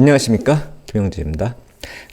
안녕하십니까 김영재입니다.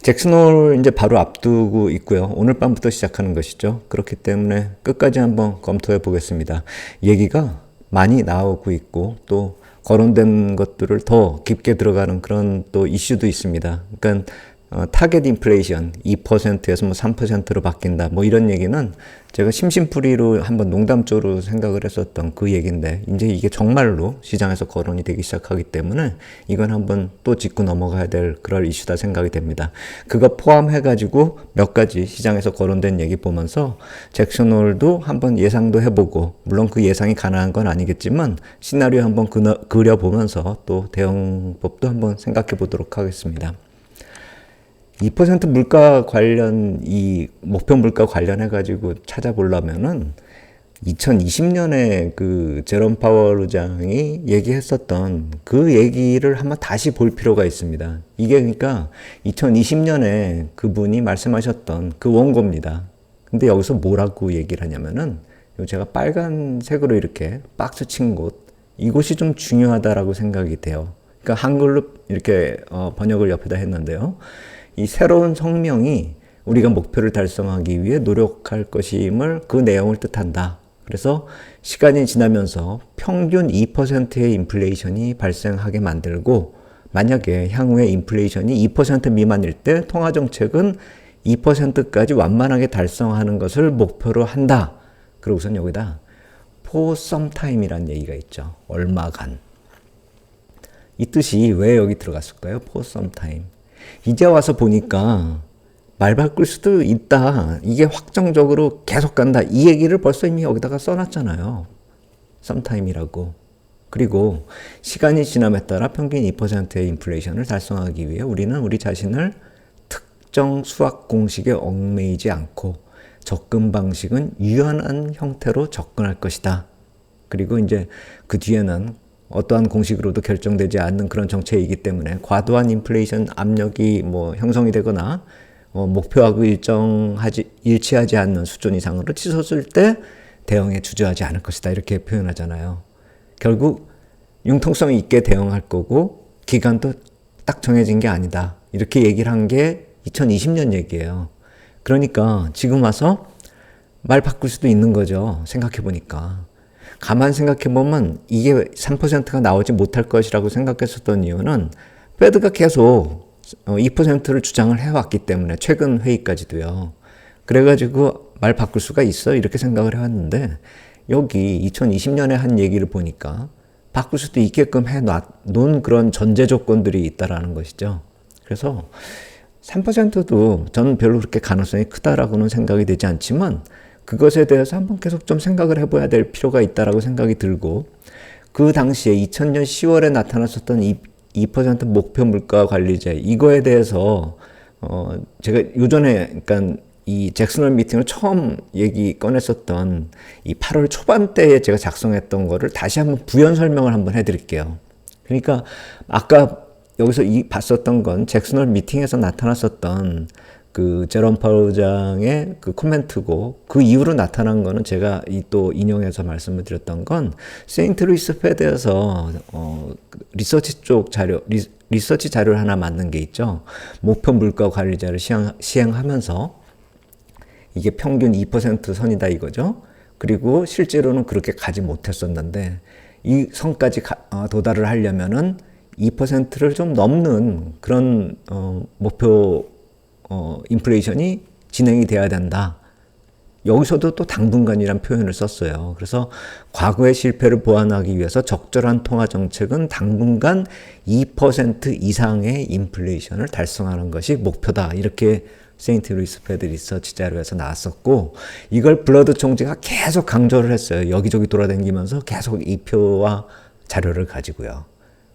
잭슨홀 이제 바로 앞두고 있고요. 오늘 밤부터 시작하는 것이죠. 그렇기 때문에 끝까지 한번 검토해 보겠습니다. 얘기가 많이 나오고 있고 또 거론된 것들을 더 깊게 들어가는 그런 또 이슈도 있습니다. 그러니까 어, 타겟 인플레이션 2%에서 뭐 3%로 바뀐다. 뭐 이런 얘기는 제가 심심풀이로 한번 농담조로 생각을 했었던 그 얘기인데 이제 이게 정말로 시장에서 거론이 되기 시작하기 때문에 이건 한번 또 짚고 넘어가야 될 그럴 이슈다 생각이 됩니다. 그거 포함해 가지고 몇 가지 시장에서 거론된 얘기 보면서 잭슨 홀도 한번 예상도 해보고 물론 그 예상이 가능한 건 아니겠지만 시나리오 한번 그려 보면서 또 대응법도 한번 생각해 보도록 하겠습니다. 2% 물가 관련 이 목표 물가 관련해 가지고 찾아보려면은 2020년에 그 제롬 파월 의장이 얘기했었던 그 얘기를 한번 다시 볼 필요가 있습니다. 이게 그러니까 2020년에 그분이 말씀하셨던 그 원고입니다. 근데 여기서 뭐라고 얘기를 하냐면은 제가 빨간색으로 이렇게 박스 친 곳, 이곳이 좀 중요하다라고 생각이 돼요. 그러니까 한글로 이렇게 어 번역을 옆에다 했는데요. 이 새로운 성명이 우리가 목표를 달성하기 위해 노력할 것임을 그 내용을 뜻한다. 그래서 시간이 지나면서 평균 2%의 인플레이션이 발생하게 만들고 만약에 향후에 인플레이션이 2% 미만일 때 통화 정책은 2%까지 완만하게 달성하는 것을 목표로 한다. 그러고선 여기다 for some time이라는 얘기가 있죠. 얼마간. 이 뜻이 왜 여기 들어갔을까요? for some time. 이제 와서 보니까 말 바꿀 수도 있다. 이게 확정적으로 계속 간다. 이 얘기를 벌써 이미 여기다가 써놨잖아요. 썸타임이라고. 그리고 시간이 지남에 따라 평균 2%의 인플레이션을 달성하기 위해 우리는 우리 자신을 특정 수학 공식에 얽매이지 않고 접근 방식은 유연한 형태로 접근할 것이다. 그리고 이제 그 뒤에는 어떠한 공식으로도 결정되지 않는 그런 정책이기 때문에 과도한 인플레이션 압력이 뭐 형성이 되거나 어, 목표하고 일정하지 일치하지 않는 수준 이상으로 치솟을 때 대응에 주저하지 않을 것이다 이렇게 표현하잖아요. 결국 융통성 있게 대응할 거고 기간도 딱 정해진 게 아니다 이렇게 얘기를 한 게 2020년 얘기예요. 그러니까 지금 와서 말 바꿀 수도 있는 거죠. 생각해 보니까. 가만 생각해 보면 이게 3%가 나오지 못할 것이라고 생각했었던 이유는 페드가 계속 2%를 어, 주장을 해왔기 때문에 최근 회의까지도요. 그래가지고 말 바꿀 수가 있어 이렇게 생각을 해왔는데 여기 2020년에 한 얘기를 보니까 바꿀 수도 있게끔 해놓은 그런 전제 조건들이 있다라는 것이죠. 그래서 3%도 저는 별로 그렇게 가능성이 크다라고는 생각이 되지 않지만 그것에 대해서 한번 계속 좀 생각을 해봐야 될 필요가 있다라고 생각이 들고 그 당시에 2000년 10월에 나타났었던 2, 2% 목표 물가 관리제 이거에 대해서 어 제가 요전에 그러니까 이 잭슨홀 미팅을 처음 얘기 꺼냈었던 이 8월 초반 때에 제가 작성했던 거를 다시 한번 부연 설명을 한번 해드릴게요. 그러니까 아까 여기서 이 봤었던 건 잭슨홀 미팅에서 나타났었던 그 제롬 파우장의 그 코멘트고 그 이후로 나타난 거는 제가 이 또 인용해서 말씀을 드렸던 건 세인트 루이스 패드에서 어 리서치 쪽 자료 리, 리서치 자료를 하나 만든 게 있죠. 목표 물가 관리자를 시행, 시행하면서 이게 평균 2% 선이다 이거죠. 그리고 실제로는 그렇게 가지 못했었는데 이 선까지 가, 어, 도달을 하려면은 2%를 좀 넘는 그런 어, 목표 어, 인플레이션이 진행이 돼야 된다. 여기서도 또 당분간이란 표현을 썼어요. 그래서 과거의 실패를 보완하기 위해서 적절한 통화 정책은 당분간 2% 이상의 인플레이션을 달성하는 것이 목표다. 이렇게 세인트 루이스 패드 리서치 자료에서 나왔었고 이걸 블러드 총재가 계속 강조를 했어요. 여기저기 돌아다니면서 계속 이 표와 자료를 가지고요.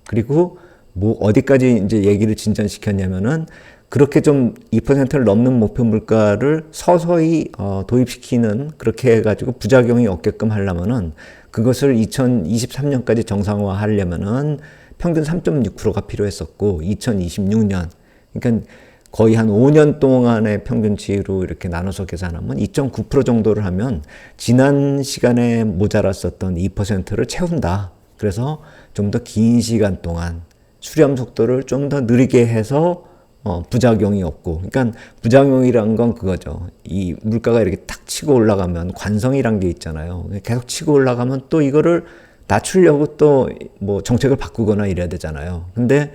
그리고 뭐 어디까지 이제 얘기를 진전시켰냐면은 그렇게 좀 2%를 넘는 목표 물가를 서서히 어, 도입시키는 그렇게 해가지고 부작용이 없게끔 하려면은 그것을 2023년까지 정상화 하려면은 평균 3.6%가 필요했었고 2026년 그러니까 거의 한 5년 동안의 평균치로 이렇게 나눠서 계산하면 2.9% 정도를 하면 지난 시간에 모자랐었던 2%를 채운다. 그래서 좀 더 긴 시간 동안 수렴 속도를 좀 더 느리게 해서 어, 부작용이 없고, 그러니까 부작용이란 건 그거죠. 이 물가가 이렇게 탁 치고 올라가면 관성이란 게 있잖아요. 계속 치고 올라가면 또 이거를 낮추려고 또 뭐 정책을 바꾸거나 이래야 되잖아요. 근데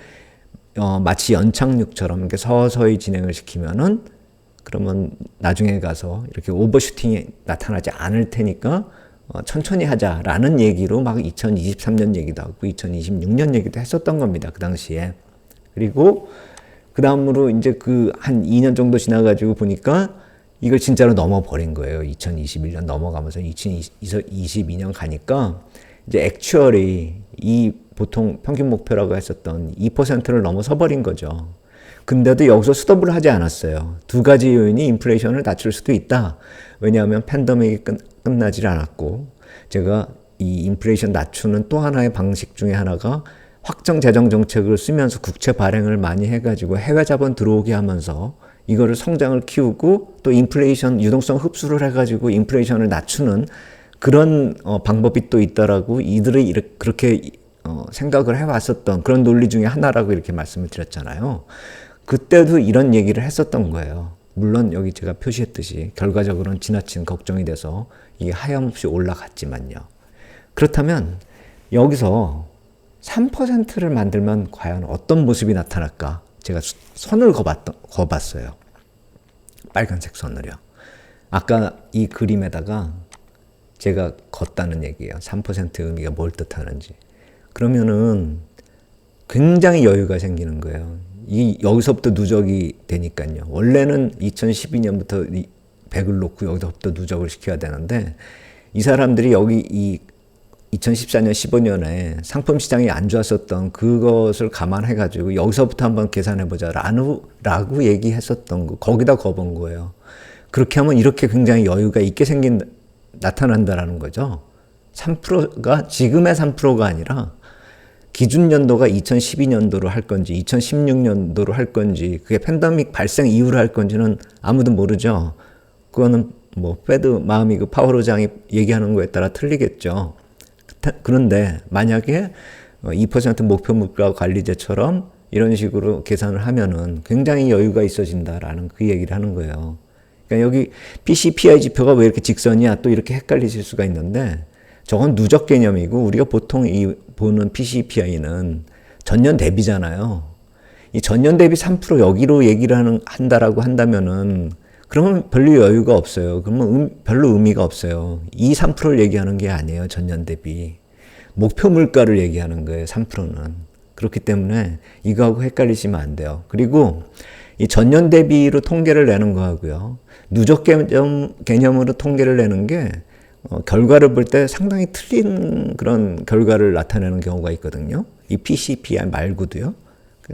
어, 마치 연착륙처럼 이렇게 서서히 진행을 시키면은 그러면 나중에 가서 이렇게 오버슈팅이 나타나지 않을 테니까 어, 천천히 하자라는 얘기로 막 2023년 얘기도 하고 2026년 얘기도 했었던 겁니다. 그 당시에. 그리고 그 다음으로 이제 그 한 2년 정도 지나가지고 보니까 이걸 진짜로 넘어버린 거예요. 2021년 넘어가면서 2022년 가니까 이제 액츄얼이 이 보통 평균 목표라고 했었던 2%를 넘어서 버린 거죠. 근데도 여기서 스톱을 하지 않았어요. 두 가지 요인이 인플레이션을 낮출 수도 있다. 왜냐하면 팬데믹이 끝, 끝나질 않았고 제가 이 인플레이션 낮추는 또 하나의 방식 중에 하나가 확정 재정 정책을 쓰면서 국채 발행을 많이 해가지고 해외 자본 들어오게 하면서 이거를 성장을 키우고 또 인플레이션 유동성 흡수를 해가지고 인플레이션을 낮추는 그런 어, 방법이 또 있다라고 이들이 이렇게 그렇게 어, 생각을 해왔었던 그런 논리 중에 하나라고 이렇게 말씀을 드렸잖아요. 그때도 이런 얘기를 했었던 거예요. 물론 여기 제가 표시했듯이 결과적으로는 지나친 걱정이 돼서 이게 하염없이 올라갔지만요. 그렇다면 여기서 3%를 만들면 과연 어떤 모습이 나타날까? 제가 선을 거봤던, 거봤어요. 빨간색 선을요. 아까 이 그림에다가 제가 걷다는 얘기예요. 3%의 의미가 뭘 뜻하는지. 그러면은 굉장히 여유가 생기는 거예요. 이 여기서부터 누적이 되니까요. 원래는 2012년부터 100을 놓고 여기서부터 누적을 시켜야 되는데 이 사람들이 여기 이 2014년 15년에 상품 시장이 안 좋았었던 그것을 감안해 가지고 여기서부터 한번 계산해 보자 라고 얘기했었던 거 거기다 거본 거예요. 그렇게 하면 이렇게 굉장히 여유가 있게 생긴 나타난다라는 거죠. 3%가 지금의 3%가 아니라 기준 연도가 2012년도로 할 건지 2016년도로 할 건지 그게 팬데믹 발생 이후로 할 건지는 아무도 모르죠. 그거는 뭐 페드 마음이 그 파워로장이 얘기하는 거에 따라 틀리겠죠. 그런데 만약에 2% 목표 물가 관리제처럼 이런 식으로 계산을 하면은 굉장히 여유가 있어진다라는 그 얘기를 하는 거예요. 그러니까 여기 PCPI 지표가 왜 이렇게 직선이야 또 이렇게 헷갈리실 수가 있는데 저건 누적 개념이고 우리가 보통 이 보는 PCPI는 전년 대비잖아요. 이 전년 대비 3% 여기로 얘기를 하는, 한다라고 한다면은 그러면 별로 여유가 없어요. 그러면 음, 별로 의미가 없어요. 이 3%를 얘기하는 게 아니에요. 전년 대비. 목표 물가를 얘기하는 거예요. 3%는. 그렇기 때문에 이거하고 헷갈리시면 안 돼요. 그리고 이 전년 대비로 통계를 내는 거하고요. 누적 개념, 개념으로 통계를 내는 게 어, 결과를 볼 때 상당히 틀린 그런 결과를 나타내는 경우가 있거든요. 이 PCPI 말고도요.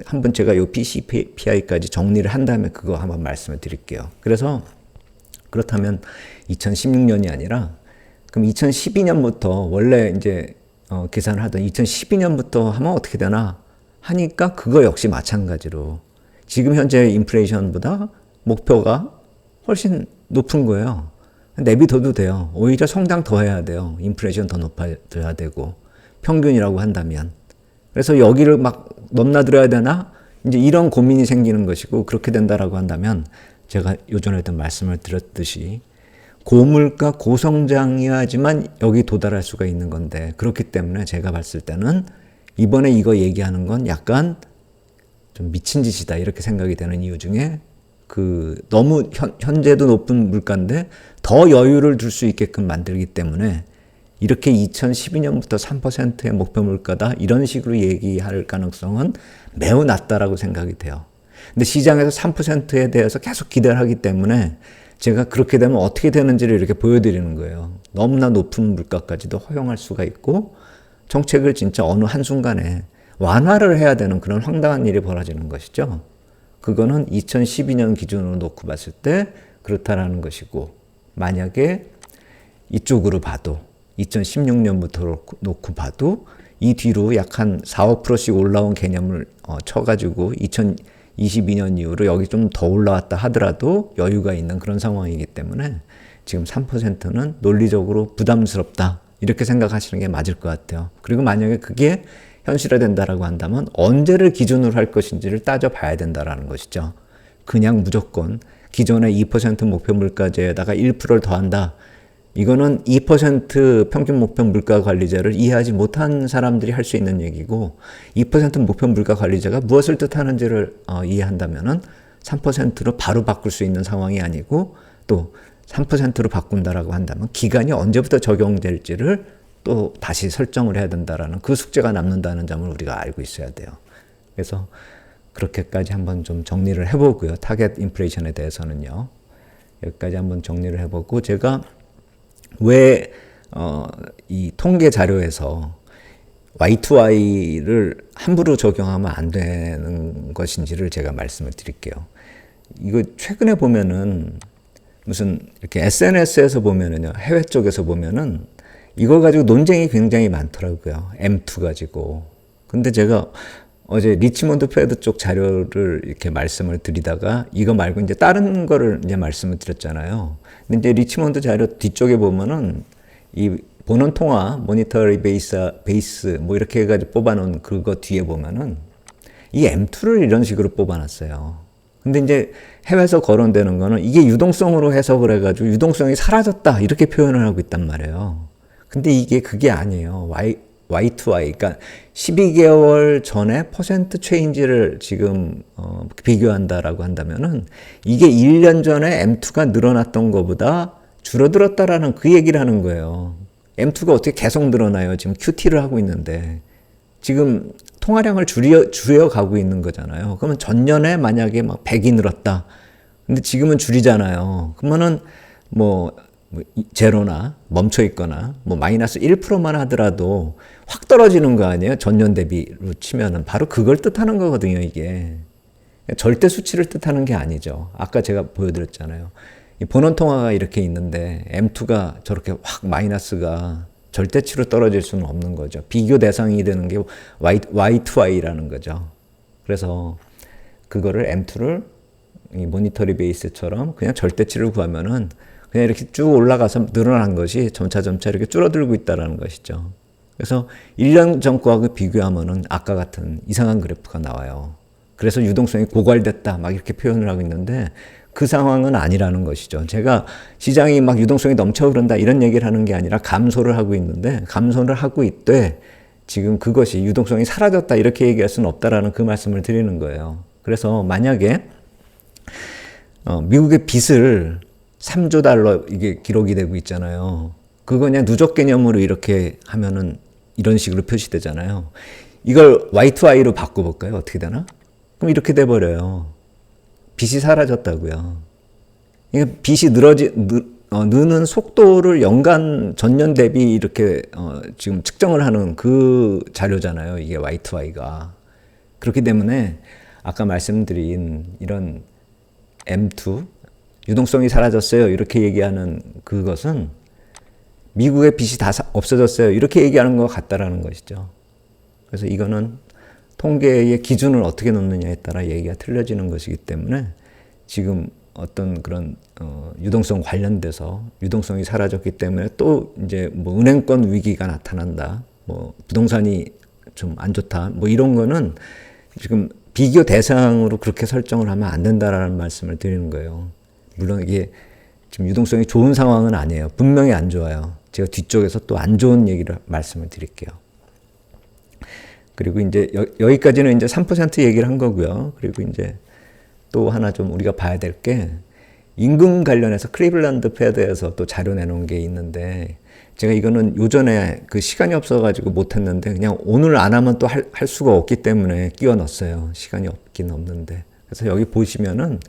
한번 제가 이 PCPI까지 정리를 한 다음에 그거 한번 말씀을 드릴게요. 그래서 그렇다면 2016년이 아니라 그럼 2012년부터 원래 이제 어, 계산을 하던 2012년부터 하면 어떻게 되나 하니까 그거 역시 마찬가지로 지금 현재 인플레이션보다 목표가 훨씬 높은 거예요. 내비둬도 돼요. 오히려 성장 더 해야 돼요. 인플레이션 더 높아져야 되고 평균이라고 한다면. 그래서 여기를 막 넘나들어야 되나? 이제 이런 고민이 생기는 것이고 그렇게 된다라고 한다면 제가 요전에도 말씀을 드렸듯이 고물가 고성장이야지만 여기 도달할 수가 있는 건데 그렇기 때문에 제가 봤을 때는 이번에 이거 얘기하는 건 약간 좀 미친 짓이다 이렇게 생각이 되는 이유 중에 그 너무 현, 현재도 높은 물가인데 더 여유를 둘수 있게끔 만들기 때문에 이렇게 2012년부터 3%의 목표 물가다 이런 식으로 얘기할 가능성은 매우 낮다라고 생각이 돼요. 근데 시장에서 3%에 대해서 계속 기대를 하기 때문에 제가 그렇게 되면 어떻게 되는지를 이렇게 보여드리는 거예요. 너무나 높은 물가까지도 허용할 수가 있고 정책을 진짜 어느 한순간에 완화를 해야 되는 그런 황당한 일이 벌어지는 것이죠. 그거는 2012년 기준으로 놓고 봤을 때 그렇다라는 것이고 만약에 이쪽으로 봐도 2016년부터 놓고 봐도 이 뒤로 약 한 4, 5%씩 올라온 개념을 어, 쳐가지고 2022년 이후로 여기 좀 더 올라왔다 하더라도 여유가 있는 그런 상황이기 때문에 지금 3%는 논리적으로 부담스럽다. 이렇게 생각하시는 게 맞을 것 같아요. 그리고 만약에 그게 현실화된다라고 한다면 언제를 기준으로 할 것인지를 따져봐야 된다라는 것이죠. 그냥 무조건 기존의 2% 목표 물가제에다가 1%를 더한다. 이거는 2% 평균 목표 물가 관리제를 이해하지 못한 사람들이 할 수 있는 얘기고 2% 목표 물가 관리제가 무엇을 뜻하는지를 어, 이해한다면은 3%로 바로 바꿀 수 있는 상황이 아니고 또 3%로 바꾼다라고 한다면 기간이 언제부터 적용될지를 또 다시 설정을 해야 된다라는 그 숙제가 남는다는 점을 우리가 알고 있어야 돼요. 그래서 그렇게까지 한번 좀 정리를 해보고요. 타겟 인플레이션에 대해서는요. 여기까지 한번 정리를 해보고 제가 왜, 어, 이 통계 자료에서 Y2Y를 함부로 적용하면 안 되는 것인지를 제가 말씀을 드릴게요. 이거 최근에 보면은 무슨 이렇게 SNS에서 보면은요, 해외 쪽에서 보면은 이거 가지고 논쟁이 굉장히 많더라고요. M2 가지고. 근데 제가 어제 리치몬드 패드 쪽 자료를 이렇게 말씀을 드리다가 이거 말고 이제 다른 거를 이제 말씀을 드렸잖아요. 근데 이제 리치몬드 자료 뒤쪽에 보면은 이 본원 통화 모니터리 베이스 베이스 뭐 이렇게 해가지고 뽑아놓은 그거 뒤에 보면은 이 M2를 이런 식으로 뽑아놨어요. 근데 이제 해외에서 거론되는 거는 이게 유동성으로 해석을 해가지고 유동성이 사라졌다 이렇게 표현을 하고 있단 말이에요. 근데 이게 그게 아니에요. Y Y2Y, 그러니까 12개월 전에 퍼센트 체인지를 지금 어, 비교한다라고 한다면은 이게 1년 전에 M2가 늘어났던 것보다 줄어들었다라는 그 얘기를 하는 거예요. M2가 어떻게 계속 늘어나요? 지금 QT를 하고 있는데 지금 통화량을 줄여 줄여 가고 있는 거잖아요. 그러면 전년에 만약에 막 100이 늘었다. 근데 지금은 줄이잖아요. 그러면은 뭐, 뭐 제로나 멈춰 있거나 뭐 마이너스 1%만 하더라도 확 떨어지는 거 아니에요? 전년 대비로 치면은 바로 그걸 뜻하는 거거든요, 이게. 절대 수치를 뜻하는 게 아니죠. 아까 제가 보여드렸잖아요. 이 본원 통화가 이렇게 있는데 M2가 저렇게 확 마이너스가 절대치로 떨어질 수는 없는 거죠. 비교 대상이 되는 게 Y, Y2Y라는 거죠. 그래서 그거를 M2를 이 모니터리 베이스처럼 그냥 절대치를 구하면은 그냥 이렇게 쭉 올라가서 늘어난 것이 점차 점차 이렇게 줄어들고 있다라는 것이죠. 그래서 1년 전 거하고 비교하면은 아까 같은 이상한 그래프가 나와요. 그래서 유동성이 고갈됐다 막 이렇게 표현을 하고 있는데 그 상황은 아니라는 것이죠. 제가 시장이 막 유동성이 넘쳐 흐른다 이런 얘기를 하는 게 아니라 감소를 하고 있는데 감소를 하고 있되 지금 그것이 유동성이 사라졌다 이렇게 얘기할 수는 없다라는 그 말씀을 드리는 거예요. 그래서 만약에 어, 미국의 빚을 3조 달러 이게 기록이 되고 있잖아요. 그거 그냥 누적 개념으로 이렇게 하면은 이런 식으로 표시되잖아요. 이걸 Y2Y로 바꿔볼까요? 어떻게 되나? 그럼 이렇게 돼버려요. 빚이 사라졌다고요. 빚이 늘어지, 느, 어, 느는 속도를 연간 전년 대비 이렇게 어, 지금 측정을 하는 그 자료잖아요. 이게 Y2Y가. 그렇기 때문에 아까 말씀드린 이런 M2, 유동성이 사라졌어요. 이렇게 얘기하는 그것은 미국의 빚이 다 없어졌어요. 이렇게 얘기하는 것 같다라는 것이죠. 그래서 이거는 통계의 기준을 어떻게 놓느냐에 따라 얘기가 틀려지는 것이기 때문에 지금 어떤 그런 어, 유동성 관련돼서 유동성이 사라졌기 때문에 또 이제 뭐 은행권 위기가 나타난다, 뭐 부동산이 좀 안 좋다, 뭐 이런 거는 지금 비교 대상으로 그렇게 설정을 하면 안 된다라는 말씀을 드리는 거예요. 물론 이게 지금 유동성이 좋은 상황은 아니에요. 분명히 안 좋아요. 제가 뒤쪽에서 또 안 좋은 얘기를 말씀을 드릴게요. 그리고 이제 여, 기까지는 이제 3% 얘기를 한 거고요. 그리고 이제 또 하나 좀 우리가 봐야 될 게 임금 관련해서 크리블란드 패드에서 또 자료 내놓은 게 있는데 제가 이거는 요전에 그 시간이 없어가지고 못했는데 그냥 오늘 안 하면 또할할 수가 없기 때문에 끼워 넣었어요. 시간이 없긴 없는데. 그래서 여기 보시면은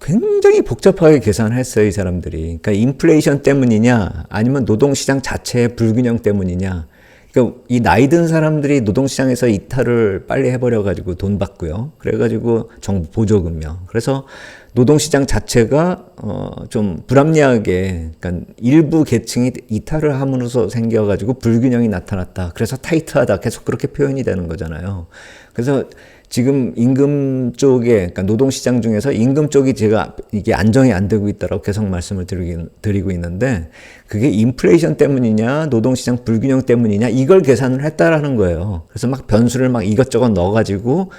굉장히 복잡하게 계산을 했어요, 이 사람들이. 그러니까 인플레이션 때문이냐, 아니면 노동시장 자체의 불균형 때문이냐. 그러니까 이 나이 든 사람들이 노동시장에서 이탈을 빨리 해버려가지고 돈 받고요. 그래가지고 정부 보조금요. 그래서 노동시장 자체가 어좀 불합리하게, 그러니까 일부 계층이 이탈을 함으로써 생겨가지고 불균형이 나타났다. 그래서 타이트하다. 계속 그렇게 표현이 되는 거잖아요. 그래서 지금 임금 쪽에 그러니까 노동시장 중에서 임금 쪽이 제가 이게 안정이 안 되고 있다라고 계속 말씀을 드리긴, 드리고 있는데 그게 인플레이션 때문이냐 노동시장 불균형 때문이냐 이걸 계산을 했다라는 거예요. 그래서 막 변수를 막 이것저것 넣어가지고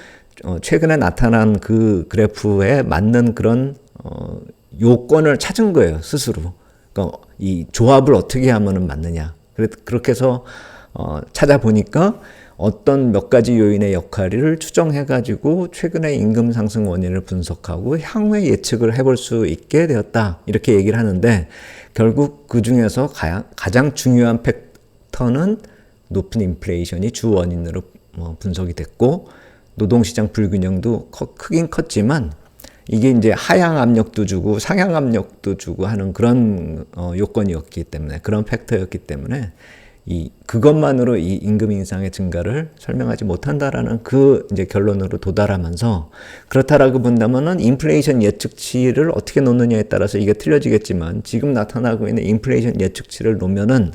어, 최근에 나타난 그 그래프에 맞는 그런 어, 요건을 찾은 거예요 스스로. 그러니까 이 조합을 어떻게 하면은 맞느냐. 그렇게 해서 어, 찾아보니까 어떤 몇 가지 요인의 역할을 추정해가지고 최근의 임금 상승 원인을 분석하고 향후에 예측을 해볼 수 있게 되었다. 이렇게 얘기를 하는데 결국 그 중에서 가장 중요한 팩터는 높은 인플레이션이 주 원인으로 뭐 분석이 됐고 노동시장 불균형도 크긴 컸지만 이게 이제 하향 압력도 주고 상향 압력도 주고 하는 그런 어, 요건이었기 때문에 그런 팩터였기 때문에 이 그것만으로 이 임금 인상의 증가를 설명하지 못한다라는 그 이제 결론으로 도달하면서 그렇다라고 본다면은 인플레이션 예측치를 어떻게 놓느냐에 따라서 이게 틀려지겠지만 지금 나타나고 있는 인플레이션 예측치를 놓으면은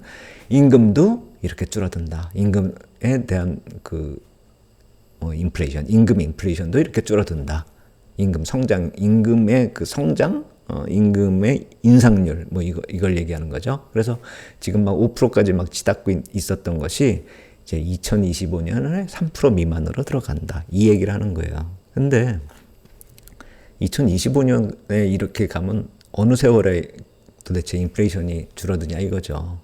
임금도 이렇게 줄어든다. 임금에 대한 그뭐 인플레이션, 임금 인플레이션도 이렇게 줄어든다. 임금 성장, 임금의 그 성장 어, 임금의 인상률 뭐 이거 이걸 얘기하는 거죠. 그래서 지금 막 5%까지 막 치닫고 있었던 것이 이제 2025년에 3% 미만으로 들어간다. 이 얘기를 하는 거예요. 근데 2025년에 이렇게 가면 어느 세월에 도대체 인플레이션이 줄어드냐 이거죠.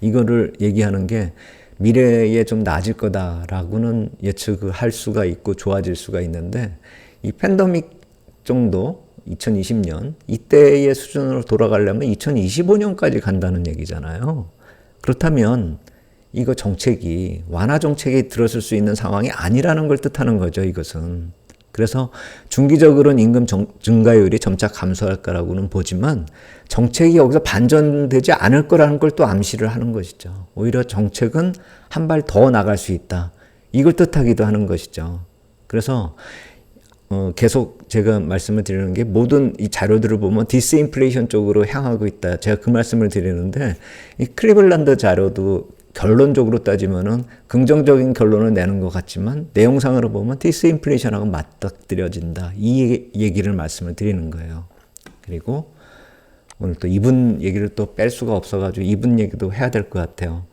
이거를 얘기하는 게 미래에 좀 나아질 거다라고는 예측을 할 수가 있고 좋아질 수가 있는데 이 팬데믹 정도 2020년 이때의 수준으로 돌아가려면 2025년까지 간다는 얘기잖아요. 그렇다면 이거 정책이 완화 정책이 들었을 수 있는 상황이 아니라는 걸 뜻하는 거죠. 이것은. 그래서 중기적으로는 임금 정, 증가율이 점차 감소할 거라고는 보지만 정책이 여기서 반전되지 않을 거라는 걸 또 암시를 하는 것이죠. 오히려 정책은 한 발 더 나갈 수 있다. 이걸 뜻하기도 하는 것이죠. 그래서 어, 계속 제가 말씀을 드리는 게 모든 이 자료들을 보면 디스인플레이션 쪽으로 향하고 있다. 제가 그 말씀을 드리는데 이 클리블란드 자료도 결론적으로 따지면은 긍정적인 결론을 내는 것 같지만 내용상으로 보면 디스인플레이션하고 맞닥뜨려진다. 이 얘기를 말씀을 드리는 거예요. 그리고 오늘 또 이분 얘기를 또 뺄 수가 없어가지고 이분 얘기도 해야 될 것 같아요.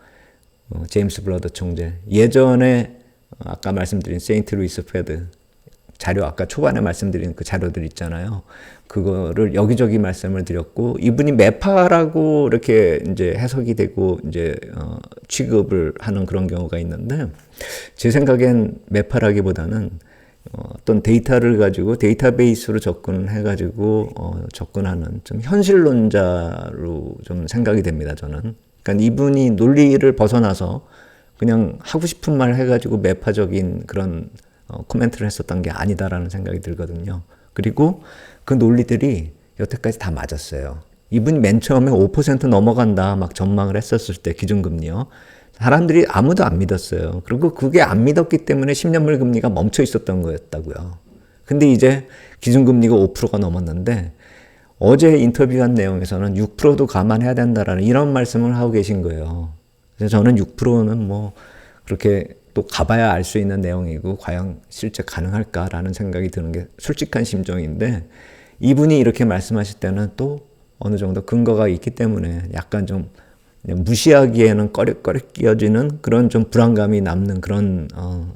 어, 제임스 블러드 총재. 예전에 아까 말씀드린 세인트 루이스 페드 자료 아까 초반에 말씀드린 그 자료들 있잖아요. 그거를 여기저기 말씀을 드렸고 이분이 매파라고 이렇게 이제 해석이 되고 이제 어, 취급을 하는 그런 경우가 있는데 제 생각엔 매파라기보다는 어, 어떤 데이터를 가지고 데이터베이스로 접근해 가지고 어, 접근하는 좀 현실론자로 좀 생각이 됩니다. 저는. 그러니까 이분이 논리를 벗어나서 그냥 하고 싶은 말 해가지고 매파적인 그런 어, 코멘트를 했었던 게 아니다라는 생각이 들거든요. 그리고 그 논리들이 여태까지 다 맞았어요. 이분이 맨 처음에 5% 넘어간다 막 전망을 했었을 때 기준금리요. 사람들이 아무도 안 믿었어요. 그리고 그게 안 믿었기 때문에 10년물 금리가 멈춰 있었던 거였다고요. 근데 이제 기준금리가 5%가 넘었는데 어제 인터뷰한 내용에서는 6%도 감안해야 된다라는 이런 말씀을 하고 계신 거예요. 그래서 저는 6%는 뭐 그렇게 또 가봐야 알 수 있는 내용이고 과연 실제 가능할까라는 생각이 드는 게 솔직한 심정인데 이분이 이렇게 말씀하실 때는 또 어느 정도 근거가 있기 때문에 약간 좀 무시하기에는 꺼릿꺼릿 끼어지는 그런 좀 불안감이 남는 그런 어,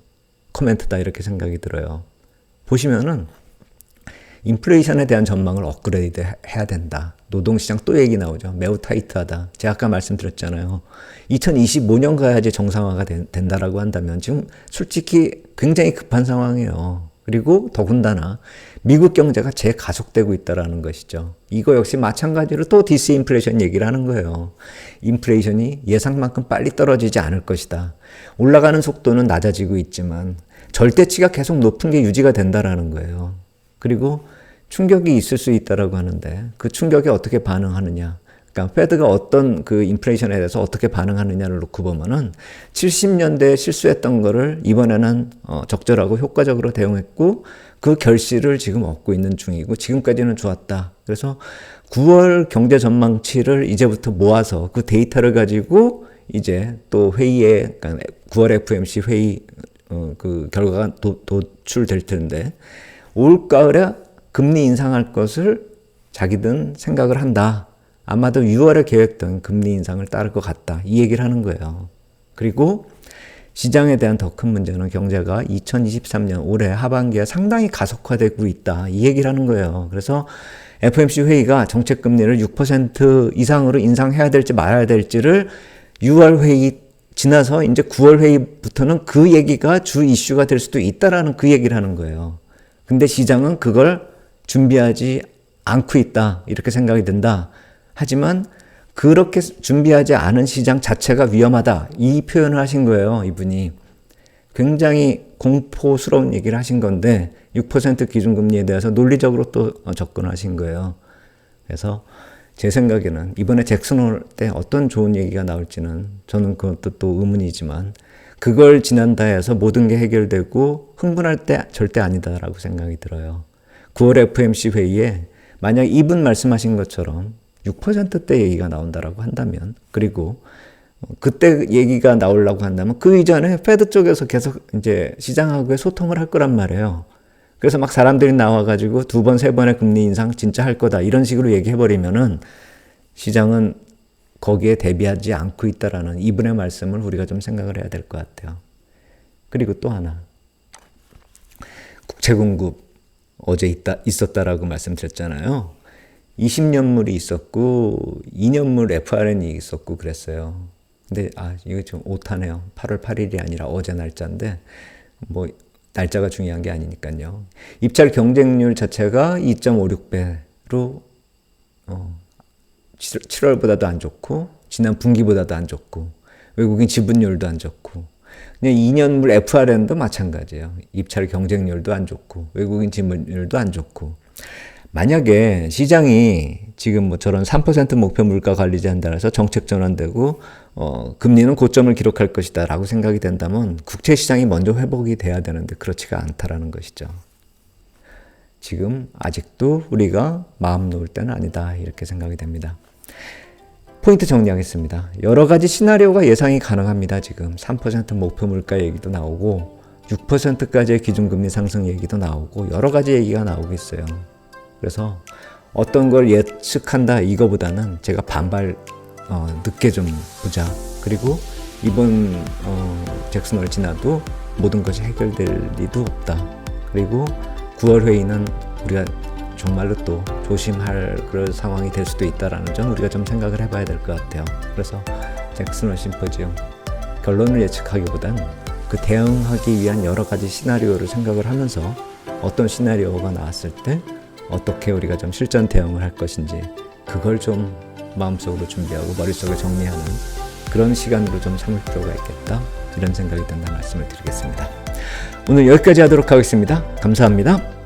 코멘트다 이렇게 생각이 들어요. 보시면은 인플레이션에 대한 전망을 업그레이드 해야 된다. 노동시장 또 얘기 나오죠. 매우 타이트하다. 제가 아까 말씀드렸잖아요. 2025년 가야지 정상화가 된, 다라고 한다면 지금 솔직히 굉장히 급한 상황이에요. 그리고 더군다나 미국 경제가 재가속되고 있다라는 것이죠. 이거 역시 마찬가지로 또 디스인플레이션 얘기를 하는 거예요. 인플레이션이 예상만큼 빨리 떨어지지 않을 것이다. 올라가는 속도는 낮아지고 있지만 절대치가 계속 높은 게 유지가 된다라는 거예요. 그리고 충격이 있을 수 있다라고 하는데 그 충격에 어떻게 반응하느냐. 그러니까 페드가 어떤 그 인플레이션에 대해서 어떻게 반응하느냐를 놓고 보면은 70년대에 실수했던 거를 이번에는 어 적절하고 효과적으로 대응했고 그 결실을 지금 얻고 있는 중이고 지금까지는 좋았다. 그래서 9월 경제 전망치를 이제부터 모아서 그 데이터를 가지고 이제 또 회의에 그러니까 9월 FMC 회의 어, 그 결과가 도, 도출될 텐데 올 가을에 금리 인상할 것을 자기든 생각을 한다. 아마도 6월에 계획된 금리 인상을 따를 것 같다. 이 얘기를 하는 거예요. 그리고 시장에 대한 더 큰 문제는 경제가 2023년 올해 하반기에 상당히 가속화되고 있다. 이 얘기를 하는 거예요. 그래서 FMC 회의가 정책 금리를 6% 이상으로 인상해야 될지 말아야 될지를 6월 회의 지나서 이제 9월 회의부터는 그 얘기가 주 이슈가 될 수도 있다라는 그 얘기를 하는 거예요. 근데 시장은 그걸 준비하지 않고 있다. 이렇게 생각이 든다. 하지만 그렇게 준비하지 않은 시장 자체가 위험하다. 이 표현을 하신 거예요. 이분이. 굉장히 공포스러운 얘기를 하신 건데 6% 기준금리에 대해서 논리적으로 또 접근하신 거예요. 그래서 제 생각에는 이번에 잭슨홀 때 어떤 좋은 얘기가 나올지는 저는 그것도 또 의문이지만 그걸 지난다 해서 모든 게 해결되고 흥분할 때 절대 아니다라고 생각이 들어요. 9월 FMC 회의에 만약 이분 말씀하신 것처럼 6%대 얘기가 나온다라고 한다면 그리고 그때 얘기가 나오려고 한다면 그 이전에 페드 쪽에서 계속 이제 시장하고의 소통을 할 거란 말이에요. 그래서 막 사람들이 나와가지고 두 번, 세 번의 금리 인상 진짜 할 거다. 이런 식으로 얘기해버리면은 시장은 거기에 대비하지 않고 있다라는 이분의 말씀을 우리가 좀 생각을 해야 될 것 같아요. 그리고 또 하나. 국채 공급 어제 있다, 있었다라고 말씀드렸잖아요. 20년물이 있었고, 2년물 FRN이 있었고 그랬어요. 근데, 아, 이거 좀 오타네요. 8월 8일이 아니라 어제 날짜인데, 뭐, 날짜가 중요한 게 아니니까요. 입찰 경쟁률 자체가 2.56배로 어, 7월보다도 안 좋고 지난 분기보다도 안 좋고 외국인 지분율도 안 좋고 그냥 2년물 FRN도 마찬가지예요. 입찰 경쟁률도 안 좋고 외국인 지분율도 안 좋고 만약에 시장이 지금 뭐 저런 3% 목표 물가 관리제 한다 해서 정책 전환되고 어, 금리는 고점을 기록할 것이다라고 생각이 된다면 국채 시장이 먼저 회복이 돼야 되는데 그렇지가 않다라는 것이죠. 지금 아직도 우리가 마음 놓을 때는 아니다 이렇게 생각이 됩니다. 포인트 정리하겠습니다. 여러 가지 시나리오가 예상이 가능합니다. 지금 3% 목표 물가 얘기도 나오고 6%까지의 기준금리 상승 얘기도 나오고 여러 가지 얘기가 나오고 있어요. 그래서 어떤 걸 예측한다 이거보다는 제가 반발 어, 늦게 좀 보자. 그리고 이번 어, 잭슨월 지나도 모든 것이 해결될 리도 없다. 그리고 9월 회의는 우리가 정말로 또 조심할 그런 상황이 될 수도 있다라는 점 우리가 좀 생각을 해봐야 될 것 같아요. 그래서 잭슨월 심포지엄 결론을 예측하기보단 그 대응하기 위한 여러 가지 시나리오를 생각을 하면서 어떤 시나리오가 나왔을 때 어떻게 우리가 좀 실전 대응을 할 것인지 그걸 좀 마음속으로 준비하고 머릿속에 정리하는 그런 시간으로 좀 삼을 필요가 있겠다 이런 생각이 든다 말씀을 드리겠습니다. 오늘 여기까지 하도록 하겠습니다. 감사합니다.